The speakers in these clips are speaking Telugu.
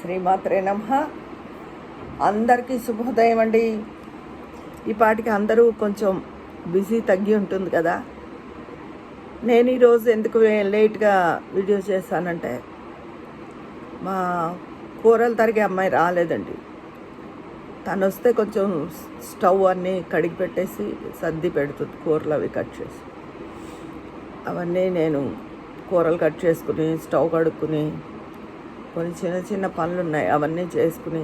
శ్రీమాత్రే నమ. అందరికీ శుభోదయం అండి. ఈ పాటికి అందరూ కొంచెం బిజీ తగ్గి ఉంటుంది కదా. నేను ఈరోజు ఎందుకు లేట్గా వీడియో చేశానంటే మా కూరలు తరిగే అమ్మాయి రాలేదండి. తను వస్తే కొంచెం స్టవ్ అన్నీ కడిగి పెట్టేసి సర్ది పెడుతుంది కూరలు అవి కట్ చేసి. అవన్నీ నేను కూరలు కట్ చేసుకుని స్టవ్ కడుక్కుని కొన్ని చిన్న చిన్న పనులు ఉన్నాయి అవన్నీ చేసుకుని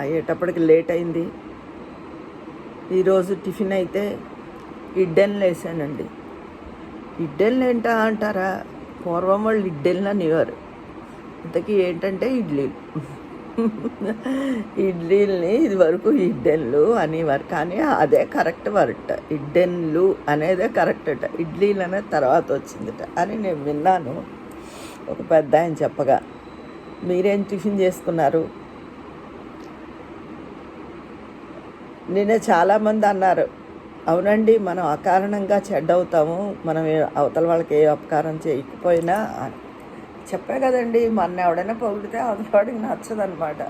అయ్యేటప్పటికి లేట్ అయింది. ఈరోజు టిఫిన్ అయితే ఇడ్డెన్లు వేసానండి ఇడ్డెన్లు ఏంటా అంటారా? పూర్వం వాళ్ళు ఇడ్డెన్లు అనేవారు. ఇంతకీ ఏంటంటే ఇడ్లీలు ఇడ్లీల్ని ఇది వరకు ఇడ్డెన్లు అనేవారు. కానీ అదే కరెక్ట్ వర్ట. ఇడ్డెన్లు అనేదే కరెక్ట్ అట. ఇడ్లీలు అనేది తర్వాత వచ్చిందట అని నేను విన్నాను. ఒక పెద్ద ఆయన చెప్పగా మీరేం టిఫిన్ చేసుకున్నారు? నిన్న చాలామంది అన్నారు అవునండి మనం అకారణంగా చెడ్డవుతాము మనం అవతల వాళ్ళకి ఏ అపకారం చేయకపోయినా అని. చెప్పే కదండి మన ఎవడైనా పొగిడితే అవతల వాడికి నచ్చదనమాట.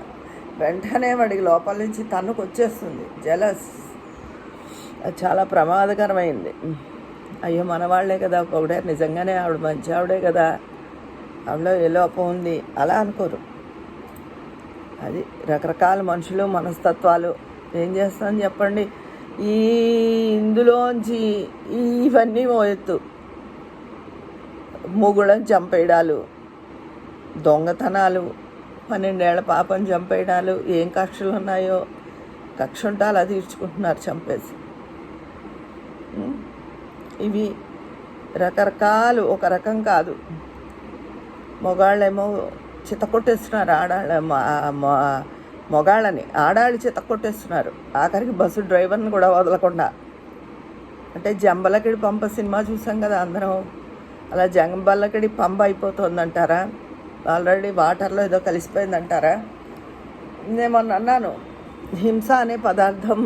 వెంటనే వాడికి లోపల నుంచి తన్నుకు వచ్చేస్తుంది జలస్. అది చాలా ప్రమాదకరమైంది. అయ్యో మన వాళ్ళే కదా పొగిడారు. నిజంగానే ఆవిడ మంచి ఆవిడే కదా. ఆవిడలో ఏ లోపం ఉంది. అలా అనుకోరు. అది రకరకాల మనుషులు మనస్తత్వాలు. ఏం చేస్తాను చెప్పండి? ఈ ఇందులోంచి ఇవన్నీ ఓ ఎత్తు చంపేయడాలు దొంగతనాలు పన్నెండేళ్ళ పాపం చంపేయడాలు ఏం కక్షలు ఉన్నాయో కక్ష ఉంటే అలా తీర్చుకుంటున్నారు చంపేసి. ఇవి రకరకాలు ఒక రకం కాదు. మగాళ్ళేమో చితకొట్టేస్తున్నారు ఆడాళ్ళ మొగాళ్ళని. ఆడాళ్ళు చితకొట్టేస్తున్నారు. ఆఖరికి బస్సు డ్రైవర్ని కూడా వదలకుండా. అంటే జంబలకిడి పంప సినిమా చూసాం కదా అందరం. అలా జంబలకిడి పంప అయిపోతుందంటారా? ఆల్రెడీ వాటర్లో ఏదో కలిసిపోయిందంటారా? నేను అన్నాను హింస అనే పదార్థం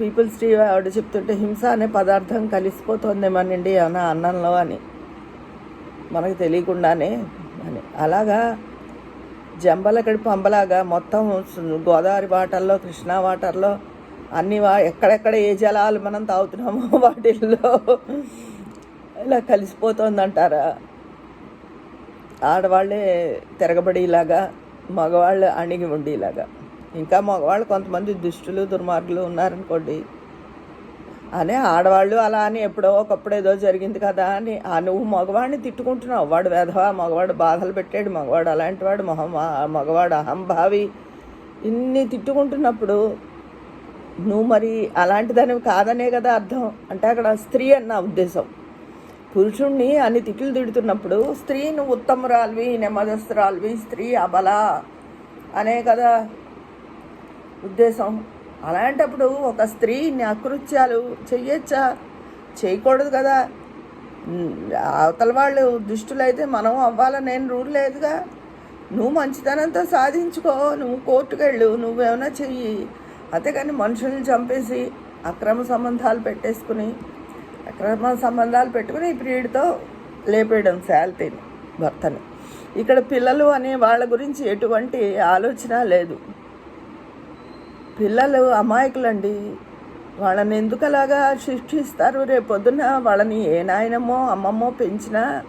పీపుల్స్ టీ ఆవిడ చెప్తుంటే హింస అనే పదార్థం కలిసిపోతుందేమోనండి ఏమన్నా అన్నంలో అని. మనకు తెలియకుండానే అని. అలాగా జంబలకడి పంబలాగా మొత్తం గోదావరి వాటర్లో కృష్ణా వాటర్లో అన్ని వా ఎక్కడెక్కడ ఏ జలాలు మనం తాగుతున్నామో వాటిల్లో ఇలా కలిసిపోతుందంటారా? ఆడవాళ్ళే తిరగబడేలాగా మగవాళ్ళు అణిగి ఉండేలాగా. ఇంకా మగవాళ్ళు కొంతమంది దుష్టులు దుర్మార్గులు ఉన్నారనుకోండి అనే ఆడవాళ్ళు అలా అని ఎప్పుడో ఒకప్పుడు ఏదో జరిగింది కదా అని ఆ నువ్వు మగవాడిని తిట్టుకుంటున్నావు. వాడు వెధవా మగవాడు బాధలు పెట్టాడు మగవాడు అలాంటి వాడు మొహం మగవాడు అహంభావి ఇన్ని తిట్టుకుంటున్నప్పుడు నువ్వు మరి అలాంటిదానివి కాదనే కదా అర్థం. అంటే అక్కడ స్త్రీ అని నా ఉద్దేశం. పురుషుణ్ణి అన్ని తిట్లు తిడుతున్నప్పుడు స్త్రీ నువ్వు ఉత్తమురాలివి నెమ్మదస్తురాలివి స్త్రీ అబల అనే కదా ఉద్దేశం. అలాంటప్పుడు ఒక స్త్రీ ఇన్ని అకృత్యాలు చెయ్యొచ్చా? చేయకూడదు కదా. అవతల వాళ్ళు దుష్టులైతే మనం అవ్వాలని నేను రూల్ లేదుగా. నువ్వు మంచితనంతో సాధించుకో నువ్వు కోర్టుకు వెళ్ళు నువ్వేమైనా చెయ్యి. అంతేకాని మనుషుల్ని చంపేసి అక్రమ సంబంధాలు పెట్టేసుకుని అక్రమ సంబంధాలు పెట్టుకుని ప్రియుడితో లేపేయడం శాల్తీని భర్తని. ఇక్కడ పిల్లలు అనే వాళ్ళ గురించి ఎటువంటి ఆలోచన లేదు. పిల్లలు అమాయకులండి. వాళ్ళని ఎందుకు అలాగా శిక్షిస్తారు? రేపొద్దున వాళ్ళని ఏ నాయనమ్మో అమ్మమ్మో పెంచినా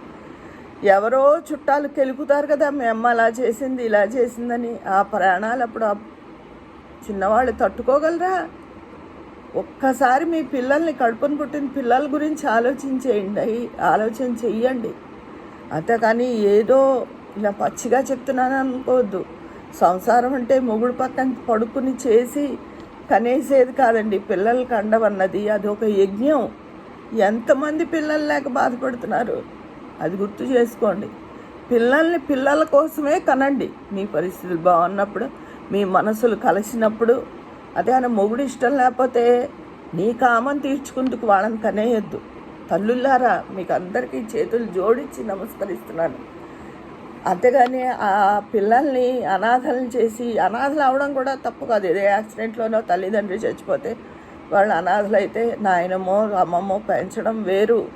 ఎవరో చుట్టాలు కెలుకుతారు కదా మీ అమ్మ అలా చేసింది ఇలా చేసిందని. ఆ ప్రాణాలు అప్పుడు చిన్నవాళ్ళు తట్టుకోగలరా? ఒక్కసారి మీ పిల్లల్ని కడుపుని పుట్టిన పిల్లల గురించి ఆలోచించేయండి ఆలోచన చెయ్యండి. అంతేకాని ఏదో ఇలా పచ్చిగా చెప్తున్నాను అనుకోవద్దు సంసారం అంటే మొగుడు పక్కన పడుకుని చేసి కనేసేది కాదండి. పిల్లలు కండవన్నది అది ఒక యజ్ఞం. ఎంతమంది పిల్లలు లేక బాధపడుతున్నారు? అది గుర్తు చేసుకోండి. పిల్లల్ని పిల్లల కోసమే కనండి. మీ పరిస్థితులు బాగున్నప్పుడు మీ మనసులు కలిసినప్పుడు. అదే ఆయన మొగుడు ఇష్టం లేకపోతే నీ కామం తీర్చుకుందుకు వాళ్ళని కనేయద్దు. తల్లులారా మీకు అందరికీ చేతులు జోడించి నమస్కరిస్తున్నాను. అంతేగాని ఆ పిల్లల్ని అనాథలను చేసి అనాథలు అవడం కూడా తప్పు కాదు. ఏదో యాక్సిడెంట్లోనో తల్లిదండ్రి చచ్చిపోతే వాళ్ళు అనాథలైతే నాయనమో అమ్మమ్మో పెంచడం వేరు.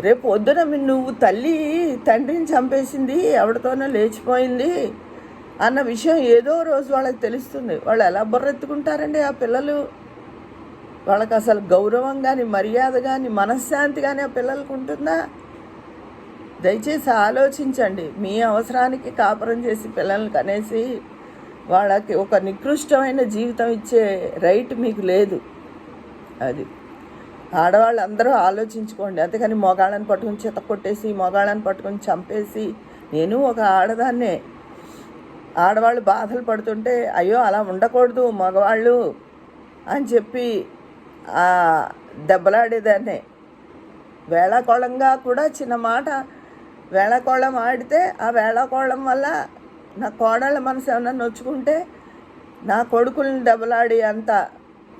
రేపు పొద్దున మీ- నువ్వు తల్లి తండ్రిని చంపేసింది ఎవరితోనో లేచిపోయింది అన్న విషయం ఏదో రోజు వాళ్ళకి తెలుస్తుంది. వాళ్ళు ఎలా బుర్రెత్తుకుంటారండి ఆ పిల్లలు? వాళ్ళకి అసలు గౌరవం కానీ మర్యాద కానీ మనశ్శాంతి కానీ ఆ పిల్లలకు ఉంటుందా? దయచేసి ఆలోచించండి. మీ అవసరానికి కాపురం చేసి పిల్లల్ని కనేసి వాళ్ళకి ఒక నికృష్టమైన జీవితం ఇచ్చే రైట్ మీకు లేదు. అది. ఆడవాళ్ళు అందరూ ఆలోచించుకోండి. అంతేకాని మొగాళ్ళని పట్టుకుని చెత్త కొట్టేసి మొగాళ్ళని పట్టుకుని చంపేసి నేను ఒక ఆడదాన్నే. ఆడవాళ్ళు బాధలు పడుతుంటే అయ్యో అలా ఉండకూడదు మగవాళ్ళు అని చెప్పి దెబ్బలాడేదాన్నే. వేళాకోళంగా కూడా చిన్న మాట వేళాకోళం ఆడితే ఆ వేళాకోళం వల్ల నా కోడళ్ళ మనసు ఏమన్నా నొచ్చుకుంటే నా కొడుకుల్ని దెబ్బలాడి అంత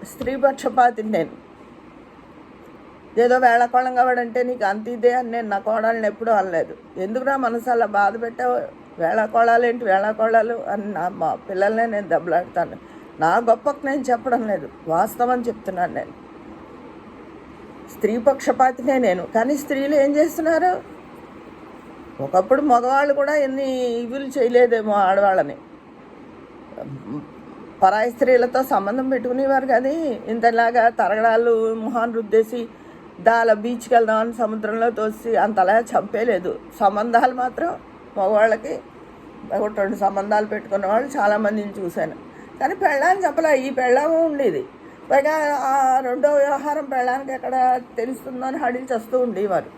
స్త్రీ పక్షపాతిని నేను. ఏదో వేళకోళం కావాడంటే నీకు అంత ఇదే అని నేను నా కోడళ్ళని ఎప్పుడూ అనలేదు. ఎందుకురా మనసు అలా బాధ పెట్టావు? వేళాకోళాలు ఏంటి? వేళాకోళాలు అని నా మా పిల్లల్నే నేను దెబ్బలాడతాను. నా గొప్పకు నేను చెప్పడం లేదు. వాస్తవం చెప్తున్నాను నేను. స్త్రీ పక్షపాతినే నేను. కానీ స్త్రీలు ఏం చేస్తున్నారు? ఒకప్పుడు మగవాళ్ళు కూడా ఎన్ని ఇవులు చేయలేదేమో ఆడవాళ్ళని. పరాయి స్త్రీలతో సంబంధం పెట్టుకునేవారు కానీ ఇంతలాగా తరగడాలు మొహాన్ రుద్దేసి దాల బీచ్కి వెళ్దామని సముద్రంలో తోసి అంతలా చంపేలేదు. సంబంధాలు మాత్రం మగవాళ్ళకి ఒకటి రెండు సంబంధాలు పెట్టుకున్న వాళ్ళు చాలామందిని చూశాను. కానీ పెళ్ళాన్ని చెప్పలే ఈ పెళ్ళాము ఉండేది. పైగా ఆ రెండో వ్యవహారం పెళ్ళానికి ఎక్కడ తెలుస్తుందో అని హడిల్ చేస్తూ ఉండేవారు.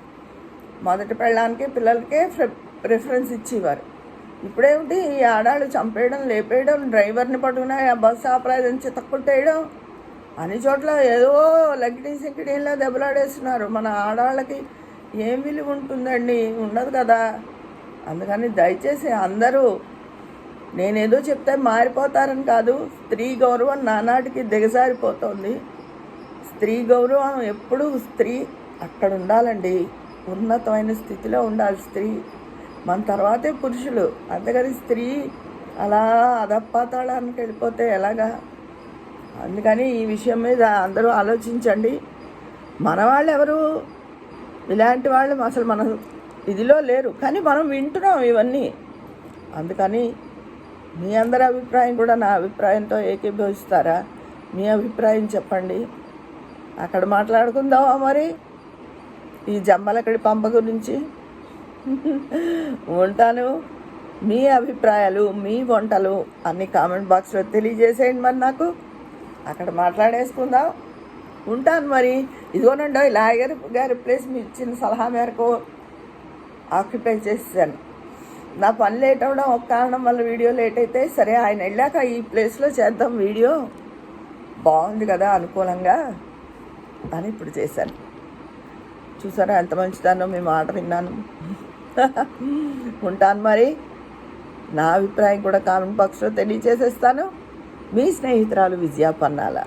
మొదటి పెళ్ళానికి పిల్లలకే ప్రిఫరెన్స్ ఇచ్చేవారు. ఇప్పుడేమిటి ఈ ఆడాళ్ళు చంపేయడం లేపేయడం డ్రైవర్ని పట్టుకుని ఆ బస్సు ఆపరాదని చితక్కొట్టేయడం అన్ని చోట్ల ఏదో లగ్గిడి సింకిడీలా దెబ్బలాడేస్తున్నారు. మన ఆడాళ్ళకి ఏం విలువ ఉంటుందండి ఉండదు కదా. అందుకని దయచేసి అందరూ నేనేదో చెప్తే మారిపోతారని కాదు స్త్రీ గౌరవం నానాటికి దిగజారిపోతుంది. స్త్రీ గౌరవం ఎప్పుడూ స్త్రీ అక్కడ ఉండాలండి. ఉన్నతమైన స్థితిలో ఉండాలి స్త్రీ. మన తర్వాతే పురుషులు. అంతేగాని స్త్రీ అలా అధపాతాళానికి వెళ్ళిపోతే ఎలాగా? అందుకని ఈ విషయం మీద అందరూ ఆలోచించండి. మన వాళ్ళు ఎవరు? ఇలాంటి వాళ్ళు అసలు మన ఇదిలో లేరు. కానీ మనం వింటున్నాం ఇవన్నీ. అందుకని మీ అందరి అభిప్రాయం కూడా నా అభిప్రాయంతో ఏకీభవిస్తారా? మీ అభిప్రాయం చెప్పండి. అక్కడ మాట్లాడుకుందామా మరి? ఈ జమ్మలకడి పంప గురించి. ఉంటాను. మీ అభిప్రాయాలు మీ వంటలు అన్ని కామెంట్ బాక్స్లో తెలియజేసేయండి మరి నాకు. అక్కడ మాట్లాడేసుకుందాం. ఉంటాను మరి. ఇదిగోనండో లాయర్ గారి ప్లేస్ మీ ఇచ్చిన సలహా మేరకు ఆక్యుపై చేసాను నా పని లేట్ అవడం ఒక కారణం వల్ల వీడియో లేట్ అయితే సరే ఆయన వెళ్ళాక ఈ ప్లేస్లో చేద్దాం వీడియో. బాగుంది కదా అనుకూలంగా అని ఇప్పుడు చేశాను. చూసారా ఎంత మంచిదానో మేము ఆర్డర్ విన్నాను. ఉంటాను మరి. నా అభిప్రాయం కూడా కామెంట్ బాక్స్లో తెలియజేసేస్తాను మీ స్నేహితురాలు విజయా పన్నాల.